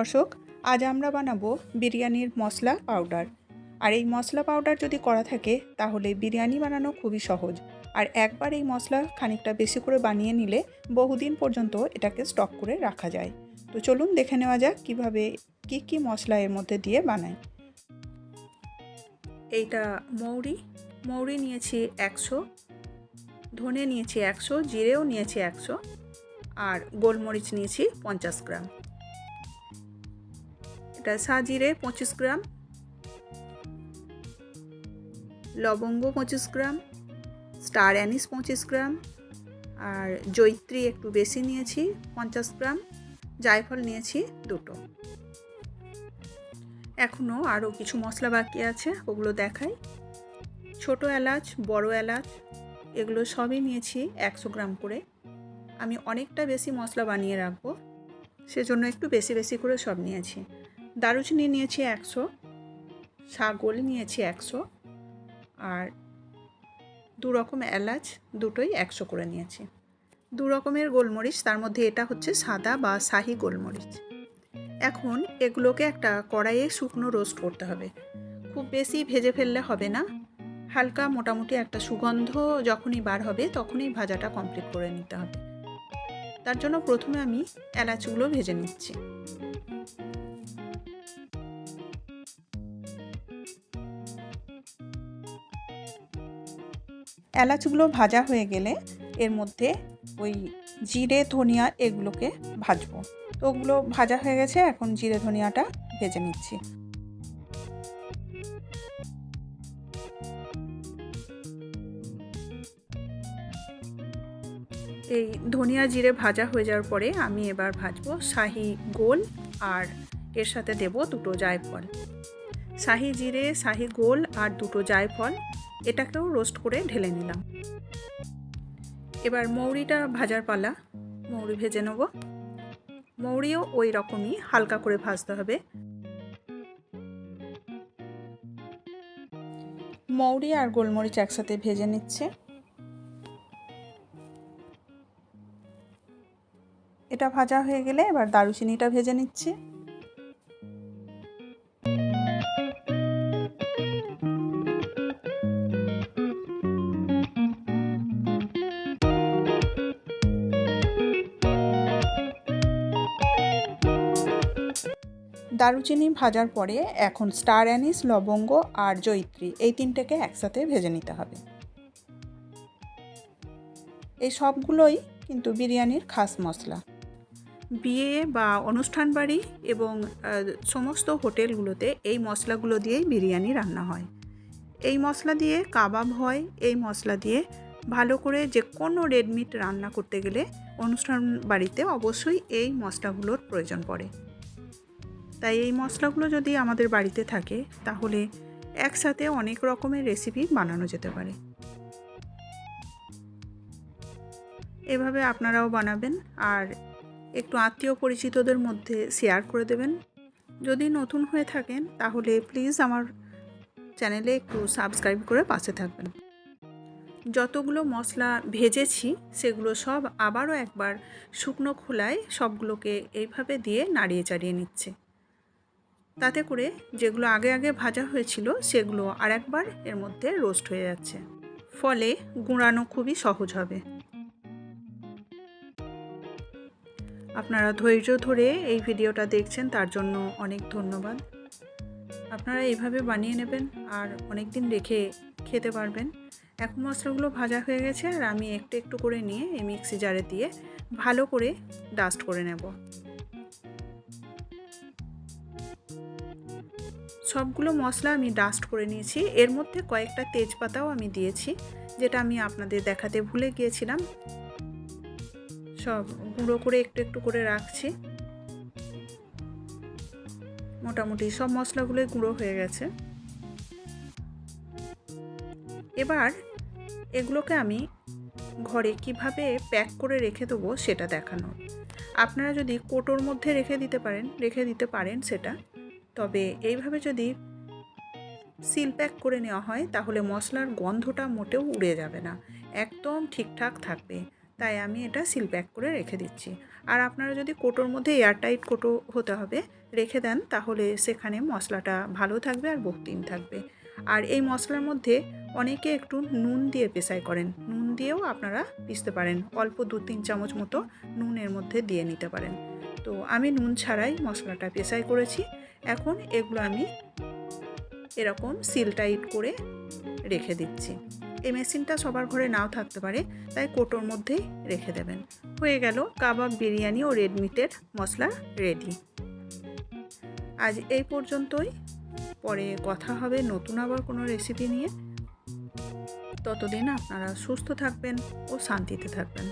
দর্শক আজ আমরা বানাবো বিরিয়ানির মশলা পাউডার। আর এই মশলা পাউডার যদি করা থাকে, তাহলে বিরিয়ানি বানানো খুবই সহজ। আর একবার এই মশলা খানিকটা বেশি করে বানিয়ে নিলে বহুদিন পর্যন্ত এটাকে স্টক করে রাখা যায়। তো চলুন দেখে নেওয়া যাক কীভাবে কি কি মশলা এর মধ্যে দিয়ে বানায় এইটা মৌরি মৌরি নিয়েছি একশো, ধনে নিয়েছি একশো, জিরেও নিয়েছি একশো, আর গোলমরিচ নিয়েছি পঞ্চাশ গ্রাম। এটা সাজিরে পঁচিশ গ্রাম। লবঙ্গ পঁচিশ গ্রাম। স্টার অ্যানিস পঁচিশ গ্রাম। আর জৈত্রী একটু বেশি নিয়েছি, পঞ্চাশ গ্রাম। জায়ফল নিয়েছি দুটো। এখনও আরও কিছু মশলা বাকি আছে, ওগুলো দেখাই। ছোট এলাচ, বড় এলাচ, এগুলো সবই নিয়েছি একশো গ্রাম করে। আমি অনেকটা বেশি মশলা বানিয়ে রাখব, সেজন্য একটু বেশি বেশি করে সব নিয়েছি। দারুচিনি নিয়েছি একশো ছাগল নিয়েছি একশো আর দু রকম এলাচ দুটোই একশো করে নিয়েছি। দু রকমের গোলমরিচ, তার মধ্যে এটা হচ্ছে সাদা বা শাহি গোলমরিচ। এখন এগুলোকে একটা কড়াইয়ে শুকনো রোস্ট করতে হবে। খুব বেশি ভেজে ফেললে হবে না। হালকা মোটামুটি একটা সুগন্ধ যখনই বার হবে তখনই ভাজাটা কমপ্লিট করে নিতে হবে। তার জন্য প্রথমে আমি এলাচগুলো ভেজে নিচ্ছি। এলাচগুলো ভাজা হয়ে গেলে এর মধ্যে ওই জিরে, ধনিয়া এগুলোকে ভাজবো। তো ওগুলো ভাজা হয়ে গেছে, এখন জিরে, ধনিয়াটা ভেজে নিচ্ছি। এই ধনিয়া, জিরে ভাজা হয়ে যাওয়ার পরে আমি এবার ভাজবো শাহি গোল আর এর সাথে দেব দুটো জায়ফল। শাহি জিরে, শাহি গোল আর দুটো জায়ফল। এটাকেও রোস্ট করে ঢেলে নিলাম। এবার মৌরিটা ভাজার পালা, মৌরি ভেজে নেব। মৌরিও ওই রকমই হালকা করে ভাজতে হবে। মৌরি আর গোলমরিচ একসাথে ভেজে নিচ্ছে। এটা ভাজা হয়ে গেলে এবার দারুচিনিটা ভেজে নিচ্ছি। দারুচিনি ভাজার পরে এখন স্টার অ্যানিস, লবঙ্গ আর জৈত্রী এই তিনটেকে একসাথে ভেজে নিতে হবে। এই সবগুলোই কিন্তু বিরিয়ানির খাস মশলা। বিয়ে বা অনুষ্ঠান বাড়ি এবং সমস্ত হোটেলগুলোতে এই মশলাগুলো দিয়েই বিরিয়ানি রান্না হয়। এই মশলা দিয়ে কাবাব হয়, এই মশলা দিয়ে ভালো করে যে কোনো রেডমিট রান্না করতে গেলে অনুষ্ঠান বাড়িতে অবশ্যই এই মশলাগুলোর প্রয়োজন পড়ে। তাই এই মশলাগুলো যদি আমাদের বাড়িতে থাকে, তাহলে একসাথে অনেক রকমের রেসিপি বানানো যেতে পারে। এভাবে আপনারাও বানাবেন আর একটু আত্মীয় পরিচিতদের মধ্যে শেয়ার করে দেবেন। যদি নতুন হয়ে থাকেন, তাহলে প্লিজ আমার চ্যানেলে একটু সাবস্ক্রাইব করে পাশে থাকবেন। যতগুলো মশলা ভেজেছি, সেগুলো সব আবারও একবার শুকনো খোলায় সবগুলোকে এইভাবে দিয়ে নাড়িয়ে চাড়িয়ে নিচ্ছে। তাতে করে যেগুলো আগে আগে ভাজা হয়েছিল সেগুলো আর একবার এর মধ্যে রোস্ট হয়ে যাচ্ছে। ফলে গুঁড়ানো খুবই সহজ হবে। আপনারা ধৈর্য ধরে এই ভিডিওটা দেখছেন, তার জন্য অনেক ধন্যবাদ। আপনারা এইভাবে বানিয়ে নেবেন আর অনেক দিন রেখে খেতে পারবেন। এখন মশলাগুলো ভাজা হয়ে গেছে আর আমি একটু একটু করে নিয়ে এই মিক্সি জারে দিয়ে ভালো করে ডাস্ট করে নেব। সবগুলো মশলা আমি ডাস্ট করে নিয়েছি। এর মধ্যে কয়েকটা তেজপাতাও আমি দিয়েছি, যেটা আমি আপনাদের দেখাতে ভুলে গিয়েছিলাম। সব গুঁড়ো করে একটু একটু করে রাখছি। মোটামুটি সব মশলাগুলোই গুঁড়ো হয়ে গেছে। এবার এগুলোকে আমি ঘরে কীভাবে প্যাক করে রেখে দেবো সেটা দেখানো। আপনারা যদি কোটোর মধ্যে রেখে দিতে পারেন, রেখে দিতে পারেন সেটা। তবে এইভাবে যদি সিল প্যাক করে নেওয়া হয়, তাহলে মশলার গন্ধটা মোটেও উড়ে যাবে না। একদম ঠিকঠাক থাকবে। তাই আমি এটা সিল প্যাক করে রেখে দিচ্ছি। আর আপনারা যদি কোটোর মধ্যে এয়ারটাইট কোটো হতে হবে, রেখে দেন, তাহলে সেখানে মশলাটা ভালো থাকবে আর বহুদিন থাকবে। আর এই মশলার মধ্যে অনেকে একটু নুন দিয়ে পেশাই করেন। নুন দিয়েও আপনারা পিষতে পারেন। অল্প দু তিন চামচ মতো নুনের মধ্যে দিয়ে নিতে পারেন। তো আমি নুন ছাড়াই মশলাটা পেশাই করেছি। এখন এগুলো আমি এরকম সিল টাইট করে রেখে দিচ্ছি। এই মেশিনটা সবার ঘরে নাও থাকতে পারে, তাই কোটোর মধ্যেই রেখে দেবেন। হয়ে গেল কাবাব, বিরিয়ানি ও রেড মিটের মশলা রেডি আজ এই পর্যন্তই। পরে কথা হবে নতুন আবার কোনো রেসিপি নিয়ে। ততদিন আপনারা সুস্থ থাকবেন ও শান্তিতে থাকবেন।